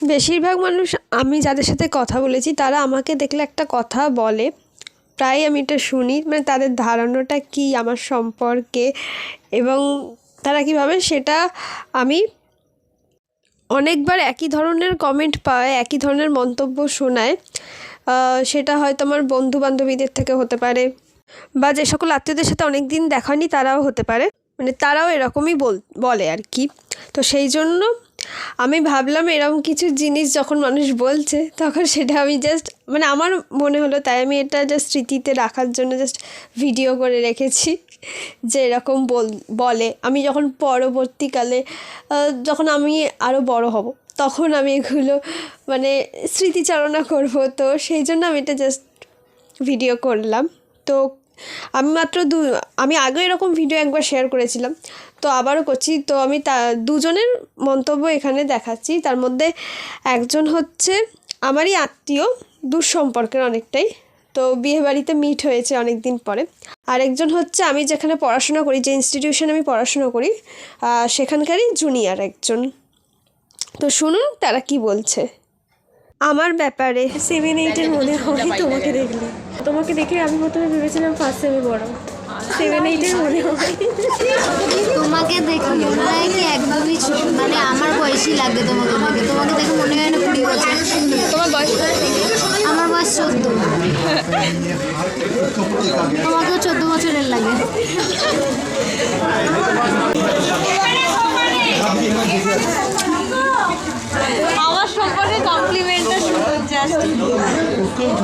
বেশিরভাগ মানুষ, আমি যাদের সাথে কথা বলেছি, তারা আমাকে দেখলে একটা কথা বলে, প্রায় আমি এটা শুনি। মানে তাদের ধারণাটা কী, আমার সম্পর্কে? এবং তারা কীভাবে সেটা আমি অনেকবার একই ধরনের কমেন্ট পায়, একই ধরনের মন্তব্য শোনায়। সেটা হয়তো আমার বন্ধু বান্ধবীদের থেকে হতে পারে, বা যে সকল আত্মীয়দের সাথে অনেক দিন দেখা হয়নি, তারাও হতে পারে। মানে তারাও এরকমই বল, বলে আর কি। তো সেই জন্য আমি ভাবলাম এরকম কিছু জিনিস যখন মানুষ বলছে, তখন সেটা আমি জাস্ট মানে আমার মনে হলো তাই আমি এটা জাস্ট স্মৃতিতে রাখার জন্য জাস্ট ভিডিও করে রেখেছি, যে এরকম বল, বলে। আমি যখন পরবর্তীকালে যখন আমি আরও বড় হব, তখন আমি এগুলো মানে স্মৃতিচারণা করব। তো সেই জন্য আমি এটা জাস্ট ভিডিও করলাম। তো আমি মাত্র দু, আমি আগেও এরকম ভিডিও একবার শেয়ার করেছিলাম, তো আবারও করছি, তো আমি তা, দুজনের মন্তব্য এখানে দেখাচ্ছি, তার মধ্যে একজন হচ্ছে আমারই আত্মীয় দূর সম্পর্কের অনেকটাই, তো বিয়ে বাড়িতে মিট হয়েছে অনেক দিন পরে, আরেকজন হচ্ছে আমি যেখানে পড়াশোনা করি, যে ইনস্টিটিউশনে আমি পড়াশোনা করি সেখানকারই জুনিয়র একজন, তো শুনুন তারা কি বলছে। আমার ব্যাপারে সেভেন এইটের মনে হয় তোমাকে দেখলে। তোমাকে দেখে আমি প্রথমে ভেবেছিলাম ফার্স্ট সেমে বড় সেভেন এইটের মনে হয় তোমাকে দেখে মনে হয় কি একদমই মানে আমার বয়সই লাগবে তোমাকে। তোমাকে তোমাকে দেখে মনে হয় না কুড়ি বছর। তোমার বয়স আমার বয়স চোদ্দ। তোমাকেও চোদ্দ বছরের লাগে। আমার